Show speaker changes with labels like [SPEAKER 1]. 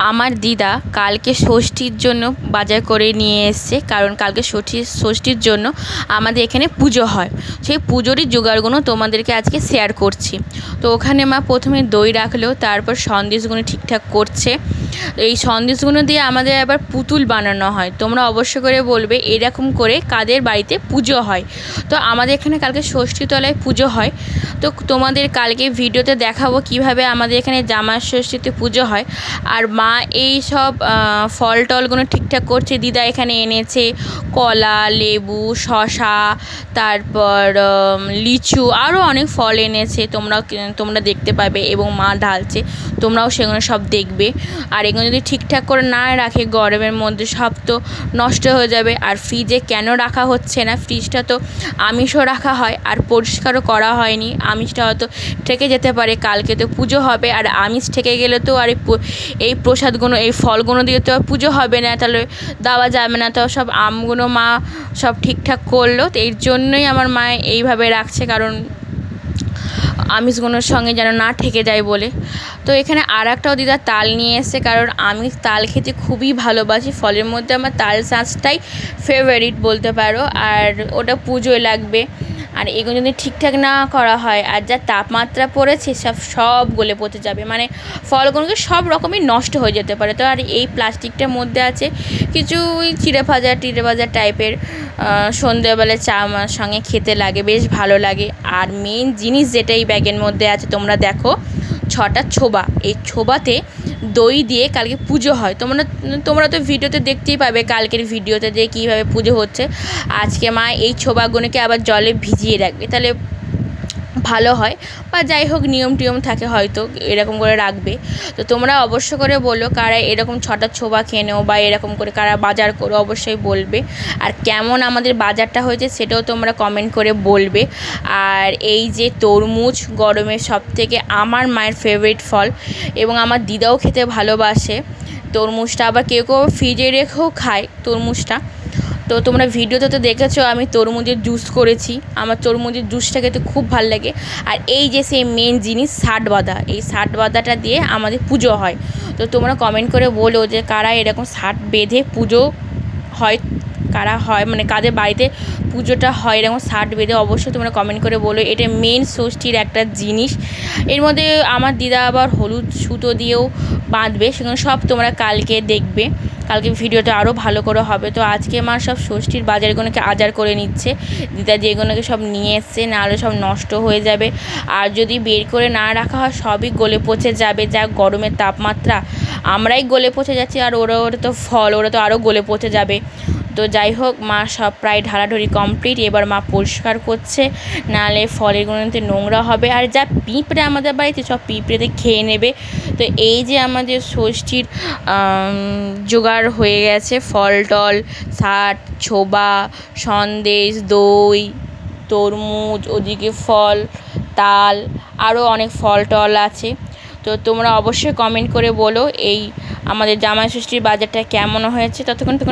[SPEAKER 1] আমার দিদা কালকে ষষ্ঠীর জন্য বাজার করে নিয়ে এসছে, কারণ কালকে ষষ্ঠী, ষষ্ঠীর জন্য আমাদের এখানে পুজো হয়। সেই পুজোরই জোগাড়গুলো তোমাদেরকে আজকে শেয়ার করছি। তো ওখানে মা প্রথমে দই রাখল, তারপর সন্দেশগুলো ঠিকঠাক করছে। এই সন্দেশগুলো দিয়ে আমাদের আবার পুতুল বানানো হয়। তোমরা অবশ্য করে বলবে এরকম করে কাদের বাড়িতে পুজো হয়। তো আমাদের এখানে কালকে ষষ্ঠীতলায় পুজো হয়। তো তোমাদের কালকে ভিডিওতে দেখাবো কীভাবে আমাদের এখানে জামা ষষ্ঠীতে পুজো হয়। আর মা এই সব ফল টলগুলো ঠিকঠাক করছে? দিদা এখানে এনেছে কলা, লেবু, শসা, তারপর লিচু, আরও অনেক ফল এনেছে। তোমরা তোমরা দেখতে পাবে এবং মা ঢালছে। তোমরাও সেগুলো সব দেখবে। আর এগুলো যদি ঠিকঠাক করে না রাখে গরমের মধ্যে সব তো নষ্ট হয়ে যাবে। আর ফ্রিজে কেন রাখা হচ্ছে না? ফ্রিজটা তো আমিষও রাখা হয় আর পরিষ্কারও করা হয়নি। আমিষটা হয়তো থেকে যেতে পারে, কালকে তো পুজো হবে। আর আমিষ থেকে গেলে তো আর এই প্রসাদগুলো, এই ফলগুলো দিয়ে তো আর পুজো হবে না। তাহলে দেওয়া যাবে না। তো সব আমগুলো মা সব ঠিকঠাক করল। তো এর জন্যই আমার মা এইভাবে রাখছে। কারণ আমিষগুলোর সঙ্গে যেন না ঠেকে যায় বলে। তো এখানে আর একটাও দিদা তাল নিয়ে এসে কারণ আমি তাল খেতে খুবই ভালোবাসি, ফলের মধ্যে আমার তাল শাঁসটাই ফেভারিট বলতে পারো, আর ওটা পুজোয় লাগবে। আর এগুলো যদি ঠিকঠাক না করা হয় আর যা তাপমাত্রা পড়েছে, সব সব গলে পচে যাবে। মানে ফলগুলোকে সব রকমই নষ্ট হয়ে যেতে পারে। তো আর এই প্লাস্টিকটার মধ্যে আছে কিছু চিড়ে ভাজা, টিড়ে ভাজা টাইপের সন্ধেবেলা চা সঙ্গে খেতে লাগে, বেশ ভালো লাগে। আর মেন জিনিস যেটা এই ব্যাগের মধ্যে আছে, তোমরা দেখো, ছটা ছোবা। এই ছোবাতে দই দিয়ে কালকে পুজো হয়। তোমরা তোমরা তো ভিডিওতে দেখতেই পাবে কালকের ভিডিওতে যে কীভাবে পুজো হচ্ছে। আজকে মা এই ছোবাগুলোকে আবার জলে ভিজিয়ে রাখবে। তাহলে ভালো হয় বা যাই হোক নিয়ম টিয়ম থাকে হয়তো এরকম করে রাখবে। তো তোমরা অবশ্য করে বলো কারা এরকম ছটা ছোবা কেনো বা এরকম করে কারা বাজার করো অবশ্যই বলবে। আর কেমন আমাদের বাজারটা হয়েছে সেটাও তোমরা কমেন্ট করে বলবে। আর এই যে তরমুজ গরমের সব থেকে আমার মায়ের ফেভারিট ফল এবং আমার দিদাও খেতে ভালোবাসে। তরমুজটা আবার কেউ কেউ ফ্রিজে রেখেও খায় তরমুজটা। তো তোমরা ভিডিওতে তো দেখেছ, আমি তরমুজের জুস করেছি। আমার তরমুজের জুসটা খেতে খুব ভালো লাগে। আর এই যে সেই মেন জিনিস, ষাট বাঁধা এই ষাট বাঁধাটা দিয়ে আমাদের পুজো হয়। তো তোমরা কমেন্ট করে বলো যে কারা এরকম ষাট বেঁধে পুজো হয়, কারা হয় মানে কাদের বাড়িতে পুজোটা হয়, এরকম ষাট বেঁধে অবশ্যই তোমরা কমেন্ট করে বলো। এটা মেন ষষ্ঠীর একটা জিনিস। এর মধ্যে আমার দিদা আবার হলুদ সুতো দিয়েও বাঁধবে সেখানে সব তোমরা কালকে দেখবে। কালকে ভিডিওটা আরও ভালো করে হবে। তো আজকে মা সব ষষ্ঠীর বাজারগুলোকে আজার করে নিচ্ছে। দিদা যেগুলোকে সব নিয়ে এসছে, নাহলে সব নষ্ট হয়ে যাবে। আর যদি বের করে না রাখা হয়, সবই গলে পচে যাবে। যা গরমের তাপমাত্রা, আমরাই গলে পচে যাচ্ছি আর ওরা ওরা তো ফল, ওরা তো আরও গলে পচে যাবে। তো যাই হোক, মা সব প্রায় ঢালাঢুলি কমপ্লিট। এবার মা পরিষ্কার করছে, নাহলে ফলেরগুলোতে নোংরা হবে। আর যা পিঁপড়ে আমাদের বাড়িতে, সব পিঁপড়েতে খেয়ে নেবে। তো এই যে আমাদের ষষ্ঠীর জোগাড় হয়ে গেছে, ফল টল শাট ছোবা, সন্দেশ, দই, তরমুজ, ওদিকে ফল, তাল, আরও অনেক ফল টল আছে। তো তোমরা অবশ্যই কমেন্ট করে বলো এই আমাদের জামাই ষষ্ঠীর বাজারটা কেমন হয়েছে? ততক্ষণ